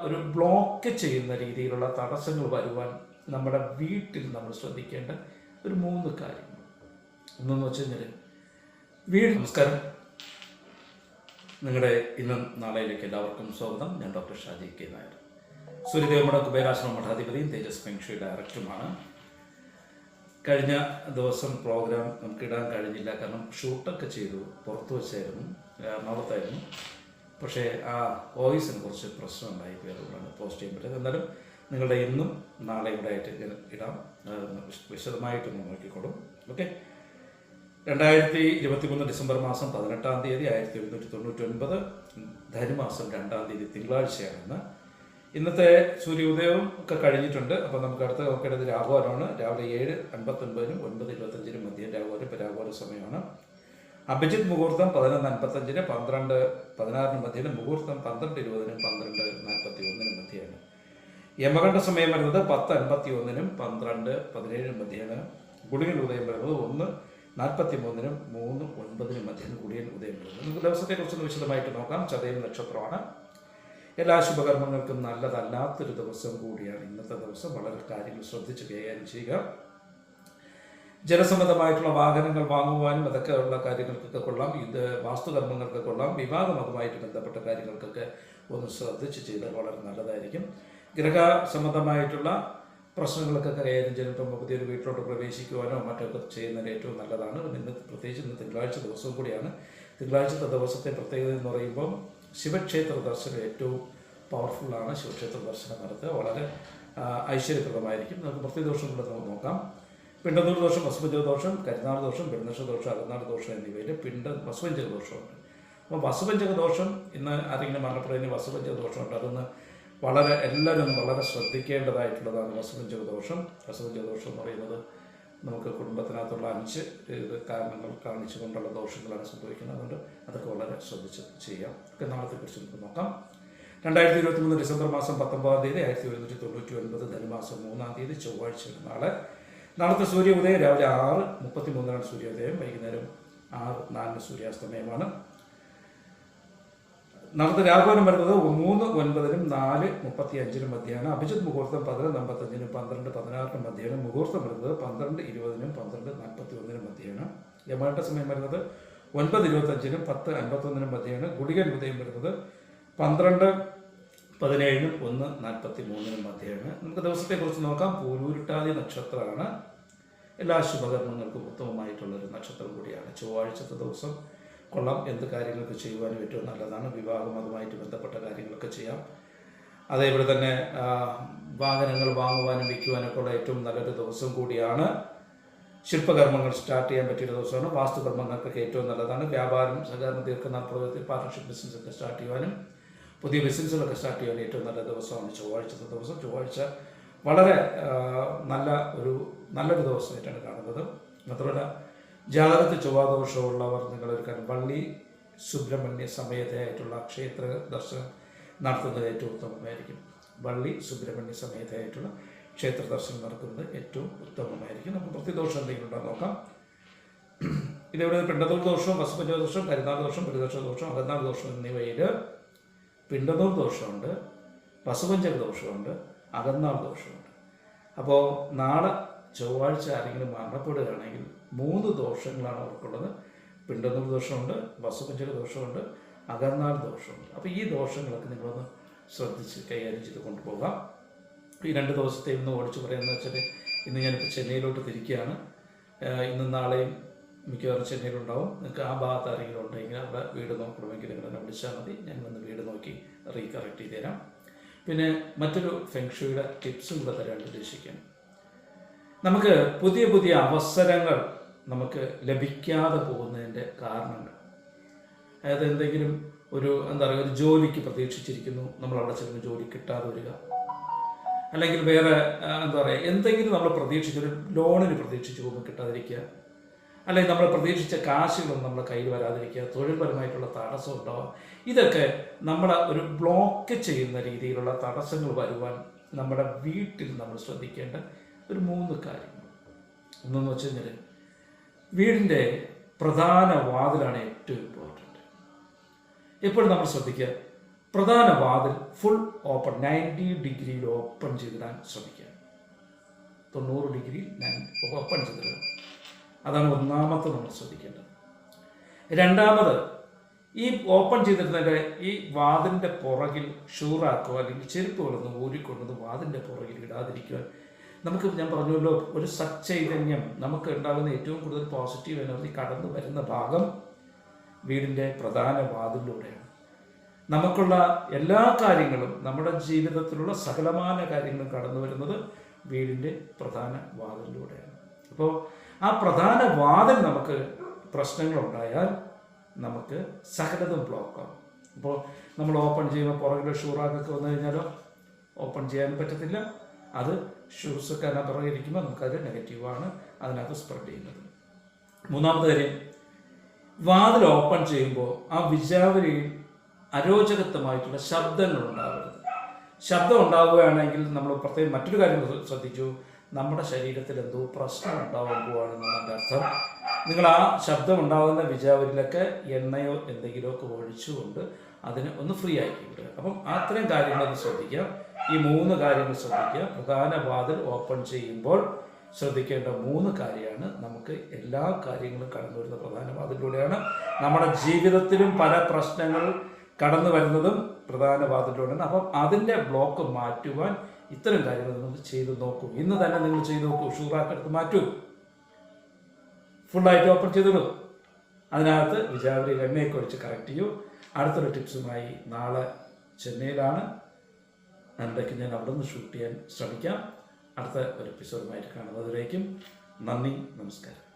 ഒരു ബ്ലോക്ക് ചെയ്യുന്ന രീതിയിലുള്ള തടസ്സങ്ങൾ വരുവാൻ നമ്മുടെ വീട്ടിൽ നമ്മൾ ശ്രദ്ധിക്കേണ്ട ഒരു മൂന്ന് കാര്യങ്ങൾ. ഒന്നെന്ന് വെച്ച് കഴിഞ്ഞാൽ വീട് നമസ്കാരം. നിങ്ങളുടെ ഇന്നും നാളെയിലേക്ക് എല്ലാവർക്കും സ്വാഗതം. ഞാൻ ഡോക്ടർ ഷാജി കെ നായർ. സൂര്യദേവമഠ കുബേരാശ്രമ മഠാധിപതിയും തേജസ് ഫെങ്ഷി ഡയറക്ടറുമാണ്. കഴിഞ്ഞ ദിവസം പ്രോഗ്രാം നമുക്ക് ഇടാൻ കഴിഞ്ഞില്ല. കാരണം ഷൂട്ടൊക്കെ ചെയ്തു. പുറത്തു വെച്ചായിരുന്നു. എറണാകുളത്തായിരുന്നു. പക്ഷേ ആ വോയിസിന് കുറച്ച് പ്രശ്നമുണ്ടായി അതുകൊണ്ടാണ് പോസ്റ്റ് ചെയ്യാൻ പറ്റിയത് എന്നാലും നിങ്ങളുടെ ഇന്നും നാളെ ഇവിടെ ആയിട്ട് ഇടാം. വിശദമായിട്ട് ഒന്ന് നോക്കിക്കോളും. ഓക്കെ? രണ്ടായിരത്തി ഇരുപത്തി മൂന്ന് ഡിസംബർ മാസം പതിനെട്ടാം തീയതി ആയിരത്തി ഒരുന്നൂറ്റി തൊണ്ണൂറ്റി ഒൻപത് ധനുമാസം രണ്ടാം തീയതി തിങ്കളാഴ്ചയാണ് ഇന്നത്തെ സൂര്യോദയവും ഒക്കെ കഴിഞ്ഞിട്ടുണ്ട്. അപ്പോൾ നമുക്ക് അടുത്ത നോക്കേണ്ടത് രാഘവനാണ് രാവിലെ ഏഴ് അൻപത്തൊൻപതിനും ഒൻപത് ഇരുപത്തഞ്ചിനും മധ്യം രാഘവനം ഇപ്പോൾ രാഘവന സമയമാണ്. അഭിജിത്ത് മുഹൂർത്തം പതിനൊന്ന് അൻപത്തഞ്ചിന് പന്ത്രണ്ട് പതിനാറിന് മധ്യനും മുഹൂർത്തം പന്ത്രണ്ട് ഇരുപതിനും പന്ത്രണ്ട് നാൽപ്പത്തി ഒന്നിനും മധ്യയാണ്. യമകണ്ഠ സമയം വരുന്നത് പത്ത് അൻപത്തി ഒന്നിനും പന്ത്രണ്ട് പതിനേഴിനും മധ്യയാണ്. ഗുളികൻ ഉദയം വരുന്നത് ഒന്ന് നാൽപ്പത്തി മൂന്നിനും മൂന്ന് ഒൻപതിനും മധ്യയാണ് ഗുളികൻ ഉദയം വരുന്നത്. നമുക്ക് ദിവസത്തെക്കുറിച്ചൊന്ന് വിശദമായിട്ട് നോക്കാം. ചതയം നക്ഷത്രമാണ്. എല്ലാ ശുഭകർമ്മങ്ങൾക്കും നല്ലതല്ലാത്തൊരു ദിവസം കൂടിയാണ് ഇന്നത്തെ ദിവസം. വളരെ കാര്യങ്ങൾ ശ്രദ്ധിച്ച് കൈകാര്യം ചെയ്യുക. ജലസംബന്ധമായിട്ടുള്ള വാഹനങ്ങൾ വാങ്ങുവാനും അതൊക്കെ ഉള്ള കാര്യങ്ങൾക്കൊക്കെ കൊള്ളാം. ഇത് വാസ്തുകർമ്മങ്ങൾക്ക് കൊള്ളാം. വിവാഹമതുമായിട്ട് ബന്ധപ്പെട്ട കാര്യങ്ങൾക്കൊക്കെ ഒന്ന് ശ്രദ്ധിച്ച് ചെയ്താൽ വളരെ നല്ലതായിരിക്കും. ഗ്രഹ സംബന്ധമായിട്ടുള്ള പ്രശ്നങ്ങളൊക്കെ കൈകാര്യം ചെയ്യുമ്പോൾ പുതിയൊരു വീട്ടിലോട്ട് പ്രവേശിക്കുവാനോ മറ്റൊക്കെ ചെയ്യുന്നതിന് ഏറ്റവും നല്ലതാണ്. ഇന്ന് പ്രത്യേകിച്ച് ഇന്ന് തിങ്കളാഴ്ച ദിവസവും കൂടിയാണ്. തിങ്കളാഴ്ചത്തെ ദിവസത്തെ പ്രത്യേകത എന്ന് പറയുമ്പോൾ ശിവക്ഷേത്ര ദർശനം ഏറ്റവും പവർഫുള്ളാണ് ശിവക്ഷേത്ര ദർശനം നടത്തുക. വളരെ ഐശ്വര്യപ്രദമായിരിക്കും. നമുക്ക് പ്രത്യേക ദോഷങ്ങളെ നമുക്ക് നോക്കാം. പിണ്ടനൂർ ദോഷം വസുപഞ്ചക ദോഷം കരുനാൾ ദോഷം പെരുന്നക്ഷ ദോഷം അകനാട് ദോഷം എന്നിവയിൽ പിണ്ട വസുപഞ്ചക ദോഷമുണ്ട്. അപ്പോൾ വസുപഞ്ചക ദോഷം ഇന്ന് ആരെങ്കിലും മരണപ്പെടുന്ന വസുപഞ്ചക ദോഷമുണ്ട്. അതൊന്ന് വളരെ എല്ലാവരും വളരെ ശ്രദ്ധിക്കേണ്ടതായിട്ടുള്ളതാണ് വസുപഞ്ചക ദോഷം. വസുപഞ്ചക ദോഷം എന്ന് പറയുന്നത് നമുക്ക് കുടുംബത്തിനകത്തുള്ള അഞ്ച് കാരണങ്ങൾ കാണിച്ചുകൊണ്ടുള്ള ദോഷങ്ങളാണ് സംഭവിക്കുന്നത്. അതുകൊണ്ട് അതൊക്കെ വളരെ ശ്രദ്ധിച്ച് ചെയ്യാം. ഒക്കെ നാളത്തെ കുറിച്ച് നമുക്ക് നോക്കാം. രണ്ടായിരത്തി ഇരുപത്തി മൂന്ന് ഡിസംബർ മാസം പത്തൊമ്പതാം തീയതി ആയിരത്തി ഒരുന്നൂറ്റി തൊണ്ണൂറ്റി ഒൻപത് ധനുമാസം മൂന്നാം തീയതി ചൊവ്വാഴ്ച നാളെ. നാളത്തെ സൂര്യോദയം രാവിലെ ആറ് മുപ്പത്തി മൂന്നിനാണ് സൂര്യോദയം. വൈകുന്നേരം ആറ് നാലിന് സൂര്യാസ്തമയമാണ്. നാളത്തെ രാഘവനം വരുന്നത് മൂന്ന് ഒൻപതിനും നാല് മുപ്പത്തി അഞ്ചിനും മധ്യാണ് അഭിജിത് മുഹൂർത്തം പതിനൊന്ന് അമ്പത്തഞ്ചിനും പന്ത്രണ്ട് പതിനാറിനും മധ്യാണ് മുഹൂർത്തം വരുന്നത് പന്ത്രണ്ട് ഇരുപതിനും പന്ത്രണ്ട് നാൽപ്പത്തി ഒന്നിനും മധ്യാണ് യമാട്ട സമയം വരുന്നത് ഒൻപത് ഇരുപത്തഞ്ചിനും പത്ത് അൻപത്തൊന്നിനും മധ്യാണ് ഗുളികൻ ഉദയം വരുന്നത് പന്ത്രണ്ട് പതിനേഴിനും ഒന്ന് നാൽപ്പത്തി മൂന്നിനും മധ്യമാണ് നമുക്ക് ദിവസത്തെ ദിവസത്തെക്കുറിച്ച് നോക്കാം. പൂരൂരുട്ടാതി നക്ഷത്രമാണ്. എല്ലാ ശുഭകർമ്മങ്ങൾക്കും ഉത്തമമായിട്ടുള്ള ഒരു നക്ഷത്രം കൂടിയാണ്. ചൊവ്വാഴ്ചത്തെ ദിവസം കൊള്ളാം. എന്ത് കാര്യങ്ങളൊക്കെ ചെയ്യുവാനും ഏറ്റവും നല്ലതാണ്. വിവാഹം അതുമായിട്ട് ബന്ധപ്പെട്ട കാര്യങ്ങളൊക്കെ ചെയ്യാം. അതേപോലെ തന്നെ വാഹനങ്ങൾ വാങ്ങുവാനും വിൽക്കുവാനൊക്കെ ഉള്ള ഏറ്റവും നല്ലൊരു ദിവസം കൂടിയാണ്. ശില്പകർമ്മങ്ങൾ സ്റ്റാർട്ട് ചെയ്യാൻ പറ്റിയ ദിവസമാണ്. വാസ്തുകർമ്മങ്ങൾക്കൊക്കെ ഏറ്റവും നല്ലതാണ്. വ്യാപാരം സഹകരണ ദീർഘനാൾ പ്രവൃത്തി പാർട്ണർഷിപ്പ് ബിസിനസ് ഒക്കെ സ്റ്റാർട്ട് ചെയ്യുവാനും പുതിയ ബിസിനസ്സുകളൊക്കെ സ്റ്റാർട്ട് ചെയ്യാൻ ഏറ്റവും നല്ല ദിവസമാണ് ചൊവ്വാഴ്ചത്തെ ദിവസം ചൊവ്വാഴ്ച വളരെ നല്ല ഒരു നല്ലൊരു ദിവസമായിട്ടാണ് കാണുന്നത്. മാത്രമല്ല ജാഗ്രത ചൊവ്വാദോഷമുള്ളവർ നിങ്ങളൊരു കാര്യം സുബ്രഹ്മണ്യ സമേതയായിട്ടുള്ള ക്ഷേത്ര ദർശനം നടത്തുന്നത് ഏറ്റവും ഉത്തമമായിരിക്കും. വള്ളി സുബ്രഹ്മണ്യ സമേതയായിട്ടുള്ള ക്ഷേത്ര ദർശനം നടക്കുന്നത് ഏറ്റവും ഉത്തമമായിരിക്കും. നമുക്ക് പ്രതിദോഷം എന്തെങ്കിലും ഉണ്ടോ നോക്കാം. ഇതേപോലെ പിണ്ടതൽ ദോഷവും വസുപഞ്ച ദോഷവും കരുനാൾ ദോഷം പ്രതിദോഷ ദോഷം അകന്നാൾ ദോഷം എന്നിവയിൽ പിണ്ടതൂർ ദോഷമുണ്ട് പശുപഞ്ചക ദോഷമുണ്ട് അകന്നാൾ ദോഷമുണ്ട്. അപ്പോൾ നാളെ ചൊവ്വാഴ്ച ആരെങ്കിലും മരണപ്പെടുകയാണെങ്കിൽ മൂന്ന് ദോഷങ്ങളാണ് അവർക്കുള്ളത്. പിണ്ടനൂർ ദോഷമുണ്ട് വസുപഞ്ചക ദോഷമുണ്ട് അകർനാൾ ദോഷമുണ്ട്. അപ്പോൾ ഈ ദോഷങ്ങളൊക്കെ നിങ്ങളൊന്ന് ശ്രദ്ധിച്ച് കൈകാര്യം ചെയ്ത് കൊണ്ടുപോകാം. ഈ രണ്ട് ദിവസത്തെ ഇന്ന് ഓടിച്ചു പറയുന്നത് വെച്ചാൽ ഇന്ന് ഞാനിപ്പോൾ ചെന്നൈയിലോട്ട് തിരിക്കുകയാണ്. ഇന്നും നാളെയും മിക്കവാറും ചെന്നൈയിലുണ്ടാവും. നിങ്ങൾക്ക് ആ ഭാഗത്ത് ആരെങ്കിലും ഉണ്ടെങ്കിൽ അവിടെ വീട് നോക്കണമെങ്കിൽ നിങ്ങൾ എന്നെ വിളിച്ചാൽ മതി. ഞാൻ വന്ന് വീട് നോക്കി റീകറക്റ്റ് ചെയ്ത് തരാം. പിന്നെ മറ്റൊരു ഫെങ്ഷുയുടെ ടിപ്സും കൂടെ തരാൻ ഉദ്ദേശിക്കുന്നു നമുക്ക് പുതിയ പുതിയ അവസരങ്ങൾ നമുക്ക് ലഭിക്കാതെ പോകുന്നതിന്റെ കാരണങ്ങൾ. അതായത് എന്തെങ്കിലും ഒരു എന്താ പറയുക ഒരു ജോലിക്ക് പ്രതീക്ഷിച്ചിരിക്കുന്നു. നമ്മൾ അവിടെ ചെല്ലുമ്പോൾ ജോലി കിട്ടാതെ വരിക. അല്ലെങ്കിൽ വേറെ എന്താ പറയുക എന്തെങ്കിലും നമ്മൾ പ്രതീക്ഷിച്ചൊരു ലോണിന് പ്രതീക്ഷിച്ച് പോകുമ്പോൾ കിട്ടാതിരിക്കുക. അല്ലെങ്കിൽ നമ്മൾ പ്രതീക്ഷിച്ച കാശുകളൊന്നും നമ്മുടെ കയ്യിൽ വരാതിരിക്കുക തൊഴിൽപരമായിട്ടുള്ള തടസ്സം ഉണ്ടാവുക ഇതൊക്കെ നമ്മളെ ഒരു ബ്ലോക്ക് ചെയ്യുന്ന രീതിയിലുള്ള തടസ്സങ്ങൾ വരുവാൻ നമ്മുടെ വീട്ടിൽ നമ്മൾ ശ്രദ്ധിക്കേണ്ട ഒരു മൂന്ന് കാര്യങ്ങൾ. ഒന്നെന്ന് വെച്ച് കഴിഞ്ഞാൽ വീടിന്റെ പ്രധാന വാതിലാണ് ഏറ്റവും ഇമ്പോർട്ടന്റ് എപ്പോഴും നമ്മൾ ശ്രദ്ധിക്കുക പ്രധാന വാതിൽ ഫുൾ ഓപ്പൺ നയന്റി ഡിഗ്രിയിൽ ഓപ്പൺ ചെയ്തിടാൻ ശ്രമിക്കുക. തൊണ്ണൂറ് ഡിഗ്രി ഓപ്പൺ ചെയ്തിടുക. അതാണ് ഒന്നാമത്തെ നമ്മൾ ശ്രദ്ധിക്കേണ്ടത്. രണ്ടാമത് ഈ ഓപ്പൺ ചെയ്തിരുന്നതിന്റെ ഈ വാതിന്റെ പുറകിൽ ഷൂറാക്കുക അല്ലെങ്കിൽ ചെരുപ്പുകളൊന്ന് ഊരിക്കൊണ്ടത് വാതിന്റെ പുറകിൽ ഇടാതിരിക്കുവാൻ നമുക്ക് ഞാൻ പറഞ്ഞല്ലോ ഒരു സച്ചൈതന്യം നമുക്ക് ഉണ്ടാകുന്ന ഏറ്റവും കൂടുതൽ പോസിറ്റീവ് എനർജി കടന്നു വരുന്ന ഭാഗം വീടിന്റെ പ്രധാന വാതിലൂടെയാണ് നമുക്കുള്ള എല്ലാ കാര്യങ്ങളും നമ്മുടെ ജീവിതത്തിലുള്ള സകലമായ കാര്യങ്ങളും കടന്നു വരുന്നത് വീടിന്റെ പ്രധാന വാതിലിലൂടെയാണ്. അപ്പോൾ ആ പ്രധാന വാദം നമുക്ക് പ്രശ്നങ്ങളുണ്ടായാൽ നമുക്ക് സകലതും ബ്ലോക്കാവും. അപ്പോൾ നമ്മൾ ഓപ്പൺ ചെയ്യുമ്പോൾ പുറകിൽ ഷൂറാക്കൊക്കെ വന്നു കഴിഞ്ഞാലോ? ഓപ്പൺ ചെയ്യാൻ പറ്റത്തില്ല. അത് ഷൂസൊക്കെ അതിനകത്ത് പുറകെ ഇരിക്കുമ്പോൾ നമുക്കത് നെഗറ്റീവാണ് അതിനകത്ത് സ്പ്രെഡ് ചെയ്യുന്നത്. മൂന്നാമത്തെ കാര്യം വാതിൽ ഓപ്പൺ ചെയ്യുമ്പോൾ ആ വിജാവലിയിൽ അരോചകത്വമായിട്ടുള്ള ശബ്ദങ്ങൾ ഉണ്ടാവരുത്. ശബ്ദം ഉണ്ടാവുകയാണെങ്കിൽ നമ്മൾ പ്രത്യേകം മറ്റൊരു കാര്യം ശ്രദ്ധിച്ചു. നമ്മുടെ ശരീരത്തിൽ എന്തോ പ്രശ്നം ഉണ്ടാവാൻ എന്റെ അർത്ഥം. നിങ്ങൾ ആ ശബ്ദം ഉണ്ടാകുന്ന വിചാവരിലൊക്കെ എണ്ണയോ എന്തെങ്കിലുമൊക്കെ ഒഴിച്ചുകൊണ്ട് അതിനെ ഒന്ന് ഫ്രീ ആക്കി വിടുക. അപ്പം അത്രയും കാര്യങ്ങളൊന്ന് ശ്രദ്ധിക്കാം. ഈ മൂന്ന് കാര്യങ്ങൾ ശ്രദ്ധിക്കുക. പ്രധാന വാതിൽ ഓപ്പൺ ചെയ്യുമ്പോൾ ശ്രദ്ധിക്കേണ്ട മൂന്ന് കാര്യമാണ്. നമുക്ക് എല്ലാ കാര്യങ്ങളും കടന്നു വരുന്ന പ്രധാന വാതിലൂടെയാണ് നമ്മുടെ ജീവിതത്തിലും പല പ്രശ്നങ്ങൾ കടന്നു വരുന്നതും പ്രധാന വാതിലൂടെയാണ് അപ്പം അതിന്റെ ബ്ലോക്ക് മാറ്റുവാൻ ഇത്തരം കാര്യങ്ങൾ നിങ്ങൾ ചെയ്ത് നോക്കൂ. ഇന്ന് തന്നെ നിങ്ങൾ ചെയ്ത് നോക്കൂ. ഷൂറാക്ക് എടുത്ത് മാറ്റൂ. ഫുള്ളായിട്ട് ഓപ്പൺ ചെയ്തിടും. അതിനകത്ത് വിജാവരി എണ്ണയൊക്കെ ഒഴിച്ച് കറക്റ്റ് ചെയ്യൂ. അടുത്തൊരു ടിപ്സുമായി നാളെ ചെന്നൈയിലാണ്. എന്തൊക്കെ ഞാൻ അവിടെ നിന്ന് ഷൂട്ട് ചെയ്യാൻ ശ്രമിക്കാം. അടുത്ത ഒരു എപ്പിസോഡുമായിട്ട് കാണുന്നതിലേക്കും നന്ദി നമസ്കാരം.